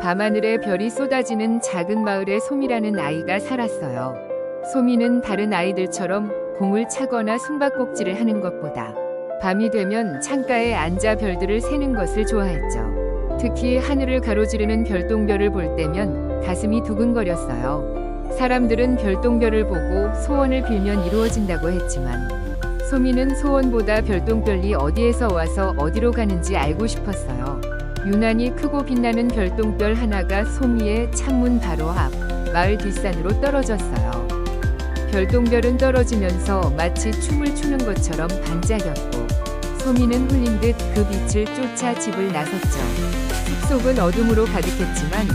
밤하늘에 별이 쏟아지는 작은 마을에 소미라는 아이가 살았어요. 소미는 다른 아이들처럼 공을 차거나 숨바꼭질을 하는 것보다 밤이 되면 창가에 앉아 별들을 세는 것을 좋아했죠. 특히 하늘을 가로지르는 별똥별을 볼 때면 가슴이 두근거렸어요. 사람들은 별똥별을 보고 소원을 빌면 이루어진다고 했지만 소미는 소원보다 별똥별이 어디에서 와서 어디로 가는지 알고 싶었어요. 유난히 크고 빛나는 별똥별 하나가 소미의 창문 바로 앞 마을 뒷산으로 떨어졌어요. 별똥별은 떨어지면서 마치 춤을 추는 것처럼 반짝였고 소미는 홀린 듯 그 빛을 쫓아 집을 나섰죠. 숲속은 어둠으로 가득했지만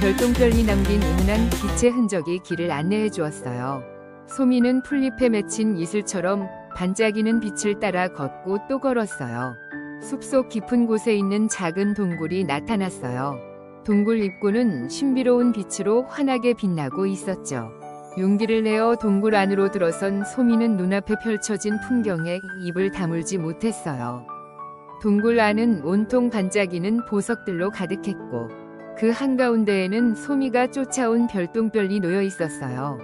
별똥별이 남긴 은은한 빛의 흔적이 길을 안내해 주었어요. 소미는 풀잎에 맺힌 이슬처럼 반짝이는 빛을 따라 걷고 또 걸었어요. 숲속 깊은 곳에 있는 작은 동굴이 나타났어요. 동굴 입구는 신비로운 빛으로 환하게 빛나고 있었죠. 용기를 내어 동굴 안으로 들어선 소미는 눈앞에 펼쳐진 풍경에 입을 다물지 못했어요. 동굴 안은 온통 반짝이는 보석들로 가득했고 그 한가운데에는 소미가 쫓아온 별똥별이 놓여 있었어요.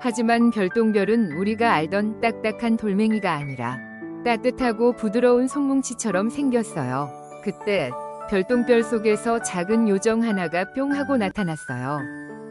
하지만 별똥별은 우리가 알던 딱딱한 돌멩이가 아니라 따뜻하고 부드러운 송뭉치처럼 생겼어요. 그때 별똥별 속에서 작은 요정 하나가 뿅 하고 나타났어요.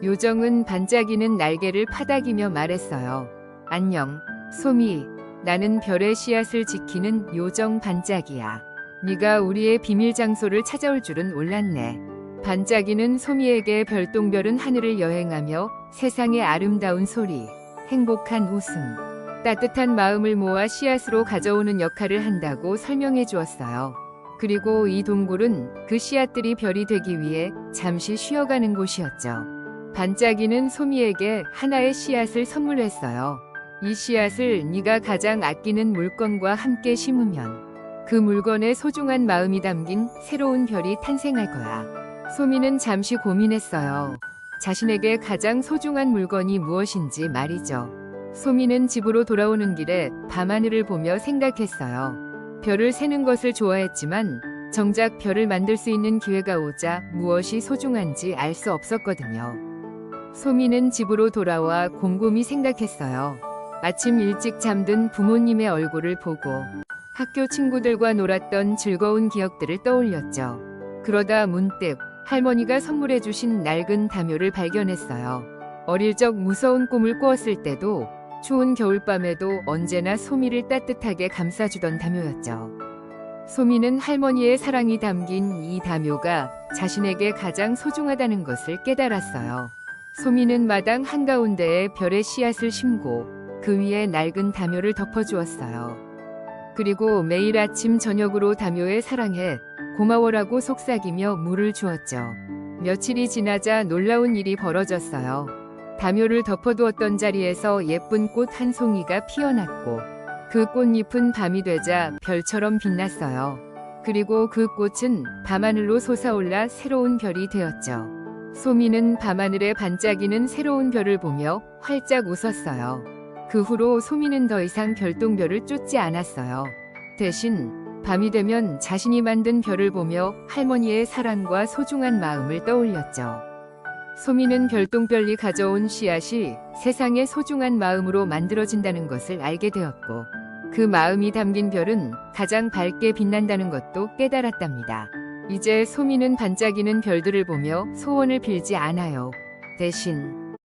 요정은 반짝이는 날개를 파닥이며 말했어요. 안녕, 소미. 나는 별의 씨앗을 지키는 요정 반짝이야. 네가 우리의 비밀 장소를 찾아올 줄은 몰랐네. 반짝이는 소미에게 별똥별은 하늘을 여행하며 세상의 아름다운 소리, 행복한 웃음, 따뜻한 마음을 모아 씨앗으로 가져오는 역할을 한다고 설명해 주었어요. 그리고 이 동굴은 그 씨앗들이 별이 되기 위해 잠시 쉬어가는 곳이었죠. 반짝이는 소미에게 하나의 씨앗을 선물했어요. 이 씨앗을 네가 가장 아끼는 물건과 함께 심으면 그 물건에 소중한 마음이 담긴 새로운 별이 탄생할 거야. 소미는 잠시 고민했어요. 자신에게 가장 소중한 물건이 무엇인지 말이죠. 소미는 집으로 돌아오는 길에 밤하늘을 보며 생각했어요. 별을 세는 것을 좋아했지만 정작 별을 만들 수 있는 기회가 오자 무엇이 소중한지 알 수 없었거든요. 소미는 집으로 돌아와 곰곰이 생각했어요. 아침 일찍 잠든 부모님의 얼굴을 보고 학교 친구들과 놀았던 즐거운 기억들을 떠올렸죠. 그러다 문득 할머니가 선물해 주신 낡은 담요를 발견했어요. 어릴 적 무서운 꿈을 꾸었을 때도 추운 겨울밤에도 언제나 소미를 따뜻하게 감싸주던 담요였죠. 소미는 할머니의 사랑이 담긴 이 담요가 자신에게 가장 소중하다는 것을 깨달았어요. 소미는 마당 한가운데에 별의 씨앗을 심고 그 위에 낡은 담요를 덮어주었어요. 그리고 매일 아침 저녁으로 담요에 사랑해 고마워라고 속삭이며 물을 주었죠. 며칠이 지나자 놀라운 일이 벌어졌어요. 담요를 덮어두었던 자리에서 예쁜 꽃 한 송이가 피어났고 그 꽃잎은 밤이 되자 별처럼 빛났어요. 그리고 그 꽃은 밤하늘로 솟아올라 새로운 별이 되었죠. 소미는 밤하늘에 반짝이는 새로운 별을 보며 활짝 웃었어요. 그 후로 소미는 더 이상 별똥별을 쫓지 않았어요. 대신 밤이 되면 자신이 만든 별을 보며 할머니의 사랑과 소중한 마음을 떠올렸죠. 소미는 별똥별이 가져온 씨앗이 세상의 소중한 마음으로 만들어진다는 것을 알게 되었고, 그 마음이 담긴 별은 가장 밝게 빛난다는 것도 깨달았답니다. 이제 소미는 반짝이는 별들을 보며 소원을 빌지 않아요. 대신